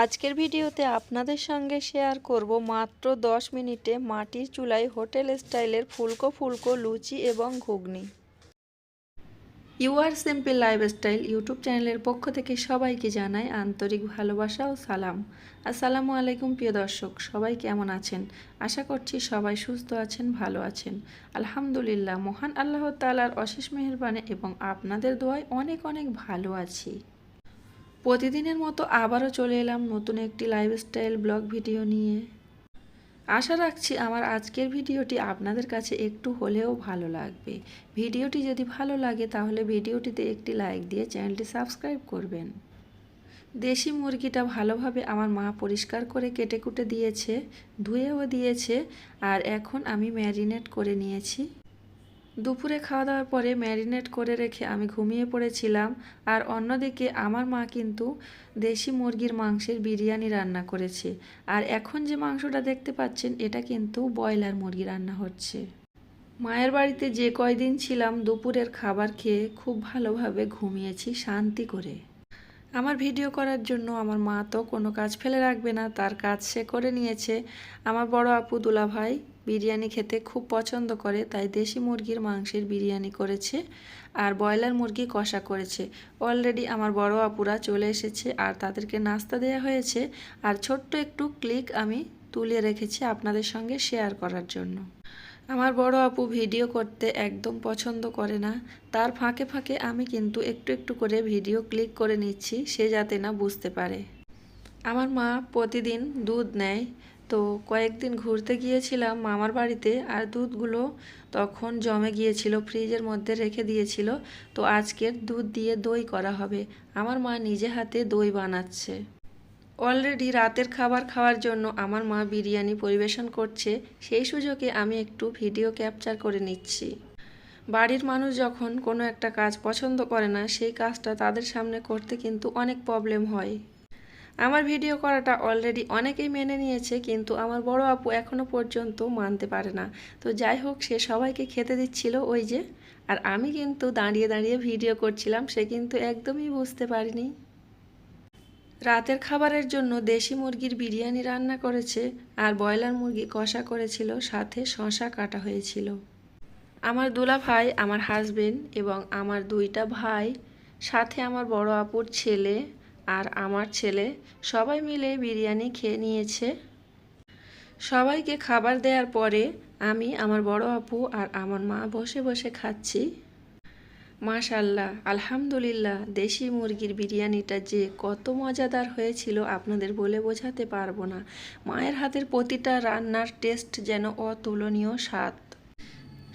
আজকের ভিডিওতে আপনাদের সঙ্গে শেয়ার করব মাত্র 10 মিনিটে মাটির চুলায় হোটেল স্টাইলের ফুলকো ফুলকো লুচি এবং ঘুগনি। You are simple lifestyle YouTube চ্যানেলের পক্ষ থেকে সবাইকে জানাই আন্তরিক ভালোবাসা ও সালাম। আসসালামু আলাইকুম প্রিয় দর্শক, সবাই কেমন আছেন? আশা করছি সবাই সুস্থ আছেন, ভালো আছেন। আলহামদুলিল্লাহ, মহান আল্লাহ তালার অশেষ মেহরবানে এবং আপনাদের দোয়ায় অনেক অনেক ভালো আছি। প্রতিদিনের মতো আবারও চলে এলাম নতুন একটি লাইফস্টাইল ব্লগ ভিডিও নিয়ে। আশা রাখছি আমার আজকের ভিডিওটি আপনাদের কাছে একটু হলেও ভালো লাগবে। ভিডিওটি যদি ভালো লাগে তাহলে ভিডিওটিতে একটি লাইক দিয়ে চ্যানেলটি সাবস্ক্রাইব করবেন। দেশি মুরগিটা ভালোভাবে আমার মা পরিষ্কার করে কেটে কুটে দিয়েছে, ধুয়েও দিয়েছে, আর এখন আমি ম্যারিনেট করে নিয়েছি। দুপুরে খাওয়া দাওয়ার পরে ম্যারিনেট করে রেখে আমি ঘুমিয়ে পড়েছিলাম আর অন্যদিকে আমার মা কিন্তু দেশি মুরগির মাংসের বিরিয়ানি রান্না করেছে। আর এখন যে মাংসটা দেখতে পাচ্ছেন, এটা কিন্তু ব্রয়লার মুরগি রান্না হচ্ছে। মায়ের বাড়িতে যে কয়দিন ছিলাম, দুপুরের খাবার খেয়ে খুব ভালোভাবে ঘুমিয়েছি শান্তি করে। আমার ভিডিও করার জন্য আমার মা তো কোনো কাজ ফেলে রাখবে না, তার কাজ সে করে নিয়েছে। আমার বড় আপু দুলা ভাই বিরিয়ানি খেতে খুব পছন্দ করে, তাই দেশি মুরগির মাংসের বিরিয়ানি করেছে আর ব্রয়লার মুরগি কষা করেছে। অলরেডি আমার বড় আপুরা চলে এসেছে আর তাদেরকে নাস্তা দেওয়া হয়েছে। আর ছোট্ট একটু ক্লিক আমি তুলে রেখেছি আপনাদের সঙ্গে শেয়ার করার জন্য। আমার বড় আপু ভিডিও করতে একদম পছন্দ করে না। তার ফাঁকে ফাঁকে আমি কিন্তু একটু একটু করে ভিডিও ক্লিক করে নিচ্ছি, সে যাতে না বুঝতে পারে। আমার মা প্রতিদিন দুধ নেয়। তো কয়েকদিন ঘুরতে গিয়েছিলাম মামার বাড়িতে আর দুধগুলো তখন জমে গিয়েছিল, ফ্রিজের মধ্যে রেখে দিয়েছিল। তো আজকের দুধ দিয়ে দই করা হবে। আমার মা নিজে হাতে দই বানাচ্ছে। অলরেডি রাতের খাবার খাওয়ার জন্য আমার মা বিরিয়ানি পরিবেশন করছে, সেই সুযোগে আমি একটু ভিডিও ক্যাপচার করে নিচ্ছি। বাড়ির মানুষ যখন কোনো একটা কাজ পছন্দ করে না, সেই কাজটা তাদের সামনে করতে কিন্তু অনেক প্রবলেম হয়। আমার ভিডিও করাটা অলরেডি অনেকেই মেনে নিয়েছে, কিন্তু আমার বড় আপু এখনও পর্যন্ত মানতে পারে না। তো যাই হোক, সে সবাইকে খেতে দিচ্ছিল ওই যে, আর আমি কিন্তু দাঁড়িয়ে দাঁড়িয়ে ভিডিও করছিলাম, সে কিন্তু একদমই বুঝতে পারিনি। রাতের খাবারের জন্য দেশি মুরগির বিরিয়ানি রান্না করেছে আর ব্রয়লার মুরগি কষা করেছিল, সাথে শশা কাটা হয়েছিল। আমার দুলা ভাই, আমার হাজবেন্ড এবং আমার দুইটা ভাই, সাথে আমার বড় আপুর ছেলে আর আমার ছেলে সবাই মিলে বিরিয়ানি খেয়ে নিয়েছে। সবাইকে খাবার দেওয়ার পরে আমি, আমার বড় আপু আর আমার মা বসে বসে খাচ্ছি। মাশাল্লাহ আলহামদুলিল্লাহ, দেশি মুরগির বিরিয়ানিটা যে কত মজাদার হয়েছিল আপনাদের বলে বোঝাতে পারব না। মায়ের হাতের প্রতিটা রান্নার টেস্ট যেন অতুলনীয় স্বাদ।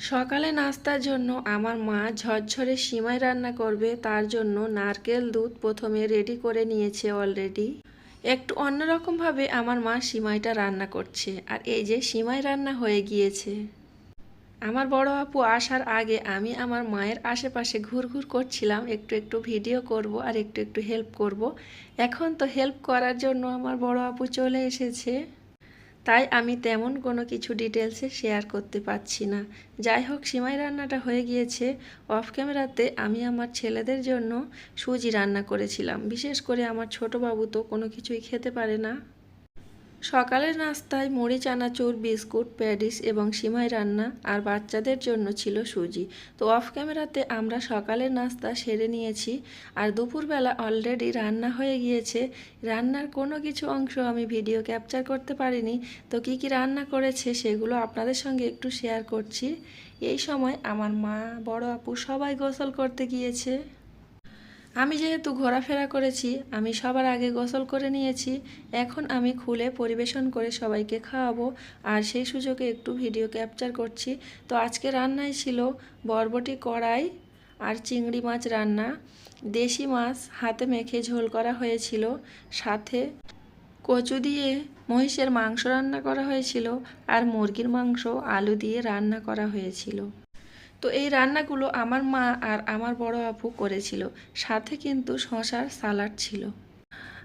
সকালে নাস্তার জন্য আমার মা ঝরঝরে সিমাই রান্না করবে, তার জন্য নারকেল দুধ প্রথমে রেডি করে নিয়েছে অলরেডি একটু অন্যরকমভাবে আমার মা সিমাইটা রান্না করছে, আর এই যে সিমাই রান্না হয়ে গিয়েছে। আমার বড় আপু আসার আগে আমি আমার মায়ের আশেপাশে ঘুরঘুর করছিলাম, একটু একটু ভিডিও করব আর একটু একটু হেল্প করব। এখন তো হেল্প করার জন্য আমার বড় আপু চলে এসেছে। তাই আমি তেমন কোনো কিছু ডিটেলসে শেয়ার করতে পারছি না। যাই হোক, সিমাই রান্নাটা হয়ে গিয়েছে। অফ ক্যামেরাতে আমি আমার ছেলেদের জন্য সুজি রান্না করেছিলাম। বিশেষ করে আমার ছোট বাবু তো কোনো কিছুই খেতে পারে না। সকালের নাস্তায় মুড়ি, চানাচুর, বিস্কুট প্যাডিস এবং সিমাই রান্না আর বাচ্চাদের জন্য ছিল সুজি। তো অফ ক্যামেরাতে আমরা সকালের নাস্তা সেরে নিয়েছি আর দুপুরবেলা অলরেডি রান্না হয়ে গিয়েছে। রান্নার কোনো কিছু অংশ আমি ভিডিও ক্যাপচার করতে পারিনি। তো কি কি রান্না করেছে সেগুলো আপনাদের সঙ্গে একটু শেয়ার করছি। এই সময় আমার মা, বড় আপু সবাই গোসল করতে গিয়েছে। আমি যেহেতু ঘোরাফেরা করেছি, আমি সবার আগে গোসল করে নিয়েছি, এখন আমি খুলে পরিবেশন করে সবাইকে খাওয়াবো আর সেই সুযোগে একটু ভিডিও ক্যাপচার করছি। তো আজকে রান্নায় ছিল বরবটি কড়াই আর চিংড়ি মাছ রান্না। দেশি মাছ হাতে মেখে ঝোল করা হয়েছিল, সাথে কচু দিয়ে মহিষের মাংস রান্না করা হয়েছিল আর মুরগির মাংস আলু দিয়ে রান্না করা হয়েছিল। তো এই রান্নাগুলো আমার মা আর আমার বড় আপু করেছিল। সাথে কিন্তু শশার সালাড ছিল।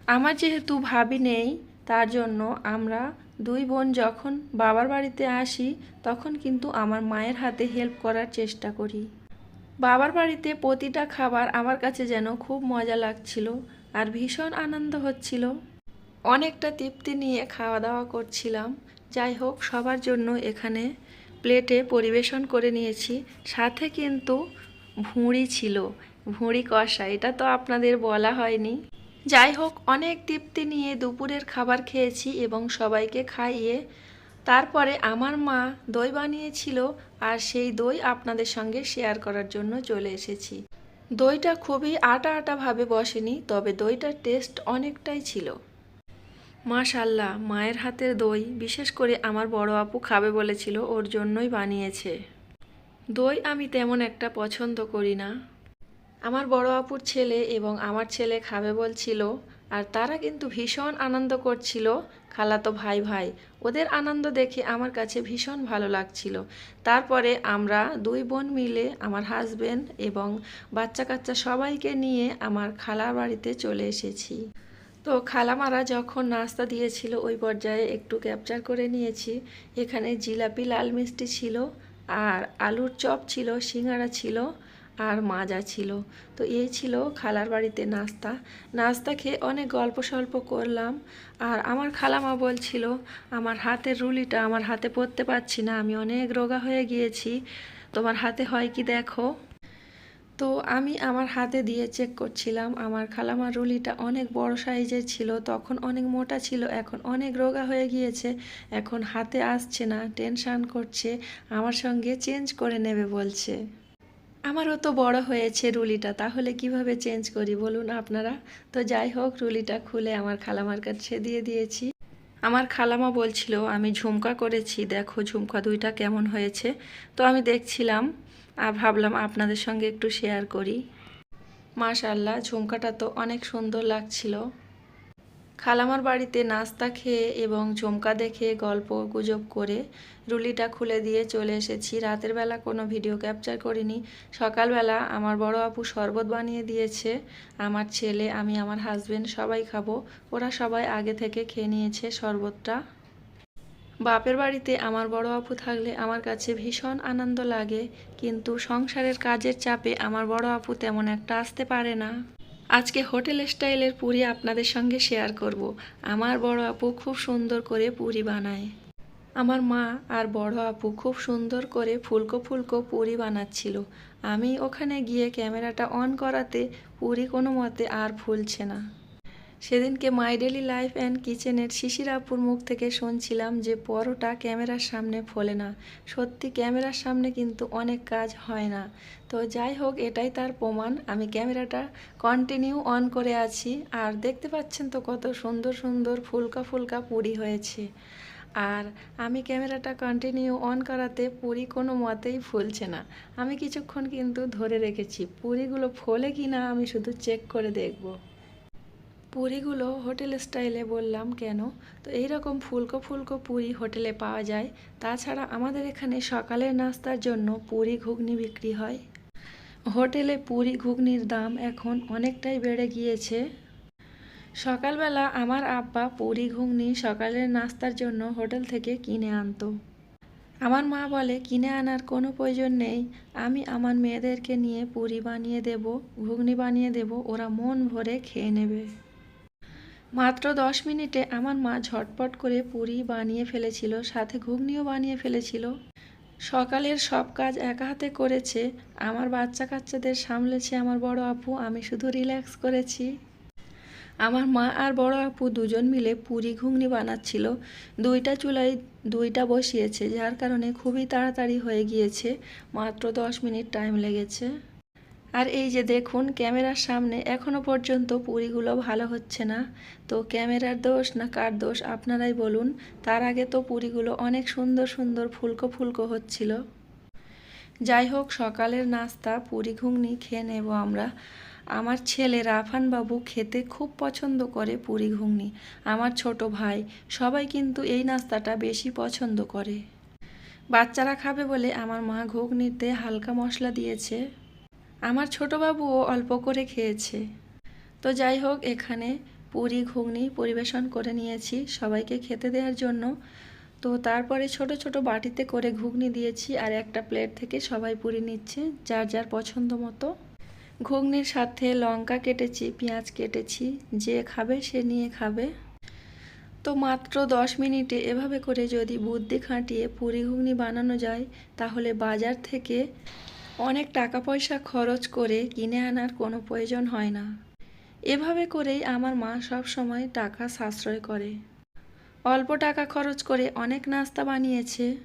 আমার যেহেতু ভাবি নেই, তার জন্য আমরা দুই বোন যখন বাবার বাড়িতে আসি, তখন কিন্তু আমার মায়ের হাতে হেল্প করার চেষ্টা করি। বাবার বাড়িতে প্রতিটা খাবার আমার কাছে যেন খুব মজা লাগছিল আর ভীষণ আনন্দ হচ্ছিল। অনেকটা তৃপ্তি নিয়ে খাওয়া দাওয়া করছিলাম। যাই হোক, সবার জন্য এখানে প্লেটে পরিবেশন করে নিয়েছি। সাথে কিন্তু ভুঁড়ি ছিল, ভুঁড়ি কষা, এটা তো আপনাদের বলা হয়নি। যাই হোক, অনেক তৃপ্তি নিয়ে দুপুরের খাবার খেয়েছি এবং সবাইকে খাইয়ে তারপরে আমার মা দই বানিয়েছিল আর সেই দই আপনাদের সঙ্গে শেয়ার করার জন্য চলে এসেছি। দইটা খুবই আটা আটাভাবে বসেনি, তবে দইটার টেস্ট অনেকটাই ছিল। মাশাল্লাহ, মায়ের হাতের দই বিশেষ করে আমার বড় আপু খাবে বলেছিল, ওর জন্যই বানিয়েছে। দই আমি তেমন একটা পছন্দ করি না। আমার বড় আপুর ছেলে এবং আমার ছেলে খাবে বলছিল, আর তারা কিন্তু ভীষণ আনন্দ করছিল, খালাতো ভাই ভাই। ওদের আনন্দ দেখে আমার কাছে ভীষণ ভালো লাগছিল। তারপরে আমরা দুই বোন মিলে আমার হাজবেন্ড এবং বাচ্চা কাচ্চা সবাইকে নিয়ে আমার খালার বাড়িতে চলে এসেছি। তো খালামারা যখন নাস্তা দিয়েছিল, ওই পর্যায়ে একটু ক্যাপচার করে নিয়েছি। এখানে জিলাপি, লাল মিষ্টি ছিল, আর আলুর চপ ছিল সিঙ্গারা ছিল, আর মাজা ছিল। তো এই ছিল খালার বাড়িতে নাস্তা। নাস্তা খেয়ে অনেক গল্প সল্প করলাম, আর আমার খালামা বলছিল, আমার হাতের রুলিটা আমার হাতে পরতে পারছি না, আমি অনেক রোগা হয়ে গিয়েছি। তোমার হাতে হয় কি দেখো? তো আমি আমার হাতে দিয়ে চেক করছিলাম। আমার খালামার রুলিটা অনেক বড় সাইজের ছিল, তখন অনেক মোটা ছিল, এখন অনেক রোগা হয়ে গিয়েছে, এখন হাতে আসছে না টেনশান করছে, আমার সঙ্গে চেঞ্জ করে নেবে বলছে। আমারও তো বড় হয়েছে রুলিটা, তাহলে কীভাবে চেঞ্জ করি বলুন আপনারা? তো যাই হোক, রুলিটা খুলে আমার খালামার কাছে দিয়ে দিয়েছি। আমার খালামা বলছিল, আমি ঝুমকা করেছি, দেখো ঝুমকা দুইটা কেমন হয়েছে? তো আমি দেখছিলাম আর ভাবলাম আপনাদের সঙ্গে একটু শেয়ার করি। মাশাল্লাহ ঝুমকাটা তো অনেক সুন্দর লাগছিল। খালামার বাড়িতে নাস্তা খেয়ে এবং ঝুমকা দেখে গল্প গুজব করে রুলিটা খুলে দিয়ে চলে এসেছি। রাতের বেলা কোনো ভিডিও ক্যাপচার করিনি। সকালবেলা আমার বড় আপু শরবত বানিয়ে দিয়েছে। আমার ছেলে, আমি, আমার হাজবেন্ড সবাই খাব। ওরা সবাই আগে থেকে খেয়ে নিয়েছে শরবতটা। বাপের বাড়িতে আমার বড় আপু থাকলে আমার কাছে ভীষণ আনন্দ লাগে, কিন্তু সংসারের কাজের চাপে আমার বড় আপু তেমন একটা আসতে পারে না। আজকে হোটেল স্টাইলের পুরি আপনাদের সঙ্গে শেয়ার করব। আমার বড় আপু খুব সুন্দর করে পুরি বানায়। আমার মা আর বড় আপু খুব সুন্দর করে ফুলকো ফুলকো পুরি বানাচ্ছিল। আমি ওখানে গিয়ে ক্যামেরাটা অন করাতে পুরি কোনো মতে আর ফুলছে না। সেদিনকে মাই ডেলি লাইফ অ্যান্ড কিচেনের শিশির আপুর মুখ থেকে শুনছিলাম যে পরোটা ক্যামেরার সামনে ফোলে না। সত্যি ক্যামেরার সামনে কিন্তু অনেক কাজ হয় না। তো যাই হোক, এটাই তার প্রমাণ। আমি ক্যামেরাটা কন্টিনিউ অন করে আছি। আর দেখতে পাচ্ছেন তো কত সুন্দর সুন্দর ফুলকা ফুলকা পুরি হয়েছে। আর আমি ক্যামেরাটা কন্টিনিউ অন করাতে পুরি কোনো মতেই ফুলছে না। আমি কিছুক্ষণ কিন্তু ধরে রেখেছি। পুরিগুলো ফোলে কি না আমি শুধু চেক করে দেখব। পুরিগুলো হোটেল স্টাইলে বললাম কেন? তো এই রকম ফুলকো ফুলকো পুরি হোটেলে পাওয়া যায়। তাছাড়া আমাদের এখানে সকালের নাস্তার জন্য পুরি ঘুগনি বিক্রি হয়। হোটেলে পুরি ঘুগনির দাম এখন অনেকটাই বেড়ে গিয়েছে। সকালবেলা আমার আব্বা পুরি ঘুগনি সকালের নাস্তার জন্য হোটেল থেকে কিনে আনতো। আমার মা বলে, কিনে আনার কোনো প্রয়োজন নেই। আমি আমার মেয়েদেরকে নিয়ে পুরি বানিয়ে দেব, ঘুগনি বানিয়ে দেব, ওরা মন ভরে খেয়ে নেবে। মাত্র দশ মিনিটে আমার মা ঝটপট করে পুরি বানিয়ে ফেলেছিল, সাথে ঘুগনিও বানিয়ে ফেলেছিল। সকালের সব কাজ একা হাতে করেছে, আমার বাচ্চা কাচ্চাদের সামলেছে আমার বড় আপু, আমি শুধু রিল্যাক্স করেছি। আমার মা আর বড় আপু দুজন মিলে পুরি ঘুগনি বানাচ্ছিল। দুইটা চুলায় দুইটা বসিয়েছে, যার কারণে খুবই তাড়াতাড়ি হয়ে গিয়েছে। মাত্র দশ মিনিট টাইম লেগেছে। আর এই যে দেখুন, ক্যামেরার সামনে এখনও পর্যন্ত পুরিগুলো ভালো হচ্ছে না। তো ক্যামেরার দোষ না কার দোষ, আপনারাই বলুন। তার আগে তো পুরিগুলো অনেক সুন্দর সুন্দর ফুলকো ফুলকো হচ্ছিল। যাই হোক, সকালের নাস্তা, পুরি ঘুগনি খেয়ে নেব আমরা। আমার ছেলে রাফান বাবু খেতে খুব পছন্দ করে পুরি ঘুগনি। আমার ছোট ভাই, সবাই কিন্তু এই নাস্তাটা বেশি পছন্দ করে। বাচ্চারা খাবে বলে আমার মা ঘুগনিতে হালকা মশলা দিয়েছে। আমার ছোটো বাবুও অল্প করে খেয়েছে। তো যাই হোক, এখানে পুরি, ঘুগনি পরিবেশন করে নিয়েছি সবাইকে খেতে দেওয়ার জন্য। তো তারপরে ছোট ছোট বাটিতে করে ঘুগনি দিয়েছি আর একটা প্লেট থেকে সবাই পুরি নিচ্ছে যার যার পছন্দ মতো। ঘুগনির সাথে লঙ্কা কেটেছি, পেঁয়াজ কেটেছি, যে খাবে সে নিয়ে খাবে। তো মাত্র দশ মিনিটে এভাবে করে যদি বুদ্ধি খাটিয়ে পুরি, ঘুগনি বানানো যায়, তাহলে বাজার থেকে অনেক টাকা পয়সা খরচ করে কিনে আনার কোনো প্রয়োজন হয় না। এভাবে করেই আমার মা সব সময় টাকা সাশ্রয় করে। অল্প টাকা খরচ করে অনেক নাস্তা বানিয়েছে।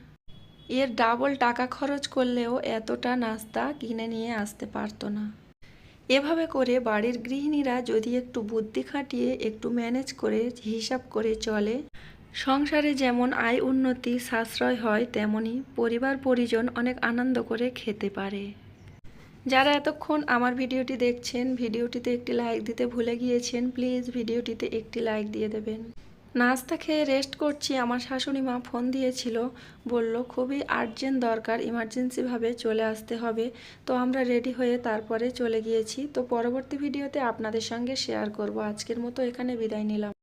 এর ডাবল টাকা খরচ করলেও এতটা নাস্তা কিনে নিয়ে আসতে পারতো না। এভাবে করে বাড়ির গৃহিণীরা যদি একটু বুদ্ধি খাটিয়ে একটু ম্যানেজ করে হিসাব করে চলে সংসারে যেমন আয় উন্নতি, সাশ্রয় হয়, তেমনি পরিবার পরিজন অনেক আনন্দ করে খেতে পারে। যারা এতক্ষণ আমার ভিডিওটি দেখছেন, ভিডিওটিতে একটি লাইক দিতে ভুলে গিয়েছেন প্লিজ ভিডিওটিতে একটি লাইক দিয়ে দেবেন। নাস্তা খেয়ে রেস্ট করছি, আমার শাশুড়ি মা ফোন দিয়েছিল, বলল, খুবই আর্জেন্ট দরকার ইমার্জেন্সিভাবে চলে আসতে হবে। তো আমরা রেডি হয়ে তারপরে চলে গিয়েছি। তো পরবর্তী ভিডিওতে আপনাদের সঙ্গে শেয়ার করব। আজকের মতো এখানে বিদায় নিলাম।